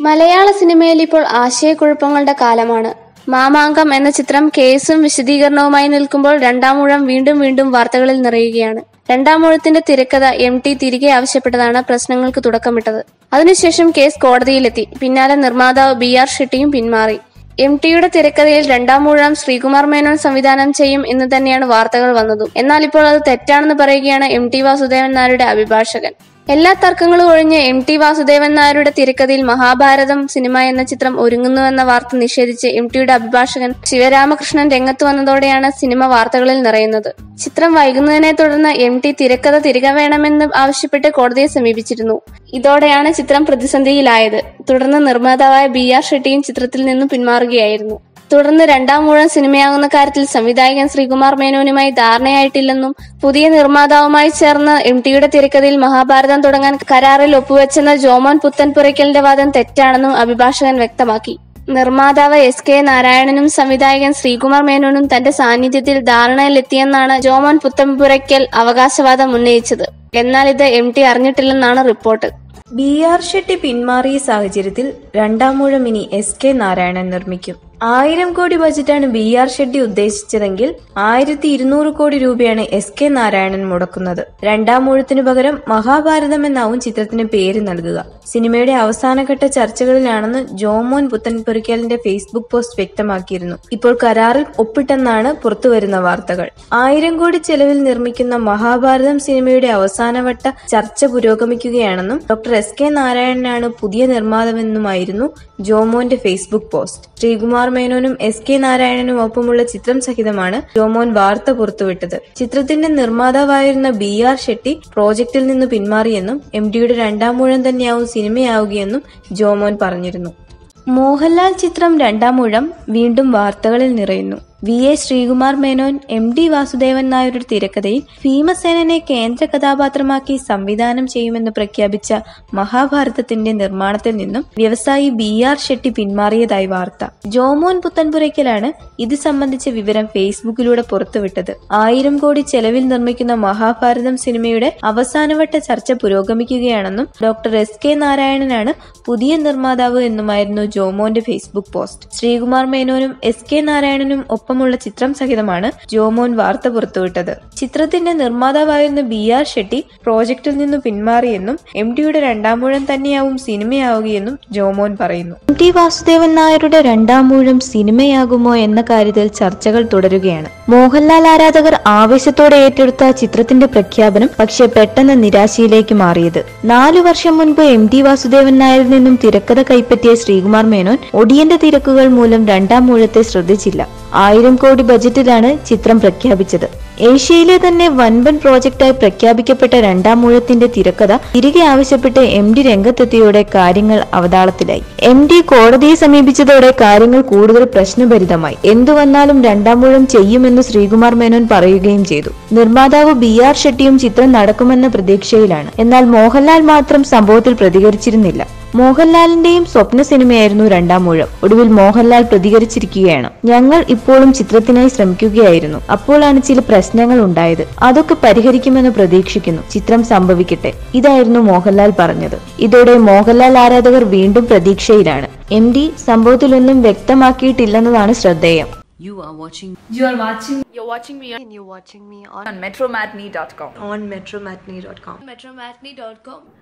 മലയാള സിനിമയിൽ ഇപ്പോൾ ആശയക്കുഴപ്പങ്ങളുടെ കാലമാണ്. മാമാങ്കം എന്ന ചിത്രം കേസും വിശദീകരണവുമായി നിൽക്കുമ്പോൾ രണ്ടാം ഊഴം വീണ്ടും വീണ്ടും വാർത്തകളിൽ നിറയുകയാണ്. രണ്ടാം ഊഴത്തിന്റെ തിരക്കഥ എം ടി തിരികെ ആവശ്യപ്പെട്ടതാണ് പ്രശ്നങ്ങൾക്ക് തുടക്കമിട്ടത്. അതിനുശേഷം കേസ് കോടതിയിലെത്തി. പിന്നാലെ നിർമ്മാതാവ് ബി ആർ ഷെട്ടിയും പിന്മാറി. എം ടിയുടെ തിരക്കഥയിൽ രണ്ടാം ഊഴം ശ്രീകുമാർ മേനോൻ സംവിധാനം ചെയ്യും എന്ന് തന്നെയാണ് വാർത്തകൾ വന്നതും. എന്നാൽ ഇപ്പോൾ അത് തെറ്റാണെന്ന് പറയുകയാണ് എം ടി വാസുദേവൻ നായരുടെ അഭിഭാഷകൻ. എല്ലാ തർക്കങ്ങളും ഒഴിഞ്ഞ് എം ടി വാസുദേവൻ നായരുടെ തിരക്കഥയിൽ മഹാഭാരതം സിനിമ എന്ന ചിത്രം ഒരുങ്ങുന്നുവെന്ന വാർത്ത നിഷേധിച്ച് എം ടിയുടെ അഭിഭാഷകൻ ശിവരാമകൃഷ്ണൻ രംഗത്ത് വന്നതോടെയാണ് സിനിമ വാർത്തകളിൽ നിറയുന്നത്. ചിത്രം വൈകുന്നതിനെ തുടർന്ന് എം ടി തിരക്കഥ തിരികെ വേണമെന്ന് ആവശ്യപ്പെട്ട് കോടതിയെ സമീപിച്ചിരുന്നു. ഇതോടെയാണ് ചിത്രം പ്രതിസന്ധിയിലായത്. തുടർന്ന് നിർമ്മാതാവായ ബി ആർ ഷെട്ടിയും ചിത്രത്തിൽ നിന്നും പിന്മാറുകയായിരുന്നു. തുടർന്ന് രണ്ടാം മൂഴം സിനിമയാകുന്ന കാര്യത്തിൽ സംവിധായകൻ ശ്രീകുമാർ മേനോനുമായി ധാരണയായിട്ടില്ലെന്നും പുതിയ നിർമ്മാതാവുമായി ചേർന്ന് എം ടിയുടെ തിരക്കഥയിൽ മഹാഭാരതം തുടങ്ങാൻ കരാറിൽ ഒപ്പുവെച്ചെന്ന ജോമോൻ പുത്തൻപുരയ്ക്കലിന്റെ വാദം തെറ്റാണെന്നും അഭിഭാഷകൻ വ്യക്തമാക്കി. നിർമ്മാതാവ് എസ് കെ നാരായണനും സംവിധായകൻ ശ്രീകുമാർ മേനോനും തന്റെ സാന്നിധ്യത്തിൽ ധാരണയിലെത്തിയെന്നാണ് ജോമോൻ പുത്തൻപുരയ്ക്കൽ അവകാശവാദം ഉന്നയിച്ചത്. എന്നാൽ ഇത് എം ടി അറിഞ്ഞിട്ടില്ലെന്നാണ് റിപ്പോർട്ട്. ബി ആർ ഷെട്ടി പിന്മാറിയ സാഹചര്യത്തിൽ രണ്ടാം മൂഴം ഇനി എസ് കെ നാരായണൻ നിർമ്മിക്കും. ആയിരം കോടി ബജറ്റാണ് ബി ആർ ഷെട്ടി ഉദ്ദേശിച്ചതെങ്കിൽ ആയിരത്തി ഇരുന്നൂറ് കോടി രൂപയാണ് എസ് കെ നാരായണൻ മുടക്കുന്നത്. രണ്ടാം മൂഴത്തിനു പകരം മഹാഭാരതം എന്നാവും ചിത്രത്തിന് പേര് നൽകുക. സിനിമയുടെ അവസാനഘട്ട ചർച്ചകളിലാണെന്ന് ജോമോൻ പുത്തൻപൊരിക്കലിന്റെ ഫേസ്ബുക്ക് പോസ്റ്റ് വ്യക്തമാക്കിയിരുന്നു. ഇപ്പോൾ കരാറിൽ ഒപ്പിട്ടെന്നാണ് പുറത്തുവരുന്ന വാർത്തകൾ. ആയിരം കോടി ചെലവിൽ നിർമ്മിക്കുന്ന മഹാഭാരതം സിനിമയുടെ അവസാനവട്ട ചർച്ച പുരോഗമിക്കുകയാണെന്നും ഡോക്ടർ എസ് കെ നാരായണനാണ് പുതിയ നിർമ്മാതാവെന്നുമായിരുന്നു ജോമോന്റെ ഫേസ്ബുക്ക് പോസ്റ്റ്. ശ്രീകുമാർ മേനോനും എസ് കെ നാരായണനും ഒപ്പമുള്ള ചിത്രം സഹിതമാണ് ജോമോൻ വാർത്ത പുറത്തുവിട്ടത്. ചിത്രത്തിന്റെ നിർമ്മാതാവായിരുന്ന ബി ആർ ഷെട്ടി പ്രോജക്റ്റിൽ നിന്ന് പിന്മാറിയെന്നും എം ഡിയുടെ രണ്ടാം മൂഴം തന്നെയാവും സിനിമയാവുകയെന്നും ജോമോൻ പറഞ്ഞിരുന്നു. മോഹൻലാൽ ചിത്രം രണ്ടാം മൂഴം വീണ്ടും വാർത്തകളിൽ നിറയുന്നു. V A Sreekumar Menon M D Vasudevan നായരുടെ തിരക്കഥയിൽ ഭീമസേനനെ കേന്ദ്ര കഥാപാത്രമാക്കി സംവിധാനം ചെയ്യുമെന്ന് പ്രഖ്യാപിച്ച മഹാഭാരതത്തിന്റെ നിർമ്മാണത്തിൽ നിന്നും വ്യവസായി ബി ആർ ഷെട്ടി പിന്മാറിയതായി വാർത്ത. ജോമോൻ പുത്തൻപുരയ്ക്കലാണ് ഇത് സംബന്ധിച്ച വിവരം ഫേസ്ബുക്കിലൂടെ പുറത്തുവിട്ടത്. ആയിരം കോടി ചെലവിൽ നിർമ്മിക്കുന്ന മഹാഭാരതം സിനിമയുടെ അവസാനവട്ട ചർച്ച പുരോഗമിക്കുകയാണെന്നും ഡോക്ടർ എസ് കെ നാരായണനാണ് പുതിയ നിർമ്മാതാവ് എന്നുമായിരുന്നു ജോമോന്റെ ഫേസ്ബുക്ക് പോസ്റ്റ്. ശ്രീകുമാർ മേനോനും എസ് കെ നാരായണനും ഒപ്പമുള്ള ചിത്രം സഹിതമാണ് ജോമോൻ വാർത്ത പുറത്തുവിട്ടത്. ചിത്രത്തിന്റെ നിർമ്മാതാവായിരുന്ന ബി ആർ ഷെട്ടി പ്രോജക്റ്റിൽ നിന്ന് പിന്മാറിയെന്നും എം ടിയുടെ രണ്ടാം മൂഴം തന്നെയാവും സിനിമയാവുകയെന്നും ജോമോൻ പറയുന്നു. എം ടി വാസുദേവൻ നായരുടെ രണ്ടാം മൂഴം സിനിമയാകുമോ എന്ന കാര്യത്തിൽ ചർച്ചകൾ തുടരുകയാണ്. മോഹൻലാൽ ആരാധകർ ആവേശത്തോടെ ഏറ്റെടുത്ത ചിത്രത്തിന്റെ പ്രഖ്യാപനം പക്ഷേ പെട്ടെന്ന് നിരാശയിലേക്ക് മാറിയത്. നാലു വർഷം മുൻപ് എം ടി വാസുദേവൻ നായരിൽ നിന്നും തിരക്കഥ കൈപ്പറ്റിയ ശ്രീകുമാർ മേനോൻ ഒടിയന്റെ തിരക്കുകൾ മൂലം രണ്ടാം മൂഴത്തെ ശ്രദ്ധിച്ചില്ല. ആയിരം കോടി ബജറ്റിലാണ് ചിത്രം പ്രഖ്യാപിച്ചത്. ഏഷ്യയിലെ തന്നെ വൻപൻ പ്രോജക്റ്റായി പ്രഖ്യാപിക്കപ്പെട്ട രണ്ടാം മൂഴത്തിന്റെ തിരക്കഥ തിരികെ ആവശ്യപ്പെട്ട് എം ഡി രംഗത്തെത്തിയോടെ കാര്യങ്ങൾ അവതാളത്തിലായി. എം ഡി കോടതിയെ സമീപിച്ചതോടെ കാര്യങ്ങൾ കൂടുതൽ പ്രശ്നഭരിതമായി. എന്തു വന്നാലും രണ്ടാം മൂഴം ചെയ്യുമെന്ന് ശ്രീകുമാർ മേനോൻ പറയുകയും ചെയ്തു. നിർമ്മാതാവ് ബി ആർ ഷെട്ടിയും ചിത്രം നടക്കുമെന്ന പ്രതീക്ഷയിലാണ്. എന്നാൽ മോഹൻലാൽ മാത്രം സംഭവത്തിൽ പ്രതികരിച്ചിരുന്നില്ല. മോഹൻലാലിന്റെയും സ്വപ്ന സിനിമയായിരുന്നു രണ്ടാം മൂഴം ഒടുവിൽ മോഹൻലാൽ പ്രതികരിച്ചിരിക്കുകയാണ്. ഞങ്ങൾ ഇപ്പോഴും ചിത്രത്തിനായി ശ്രമിക്കുകയായിരുന്നു. അപ്പോഴാണ് ചില പ്രശ്നങ്ങൾ ഉണ്ടായത്. അതൊക്കെ പരിഹരിക്കുമെന്ന് പ്രതീക്ഷിക്കുന്നു. ചിത്രം സംഭവിക്കട്ടെ. ഇതായിരുന്നു മോഹൻലാൽ പറഞ്ഞത്. ഇതോടെ മോഹൻലാൽ ആരാധകർ വീണ്ടും പ്രതീക്ഷയിലാണ്. എം ഡി സംഭവത്തിലൊന്നും വ്യക്തമാക്കിയിട്ടില്ലെന്നതാണ് ശ്രദ്ധേയം. You are watching You are watching You're watching me and you're watching me on, on metromatney.com. on metromatney.com metromatney.com.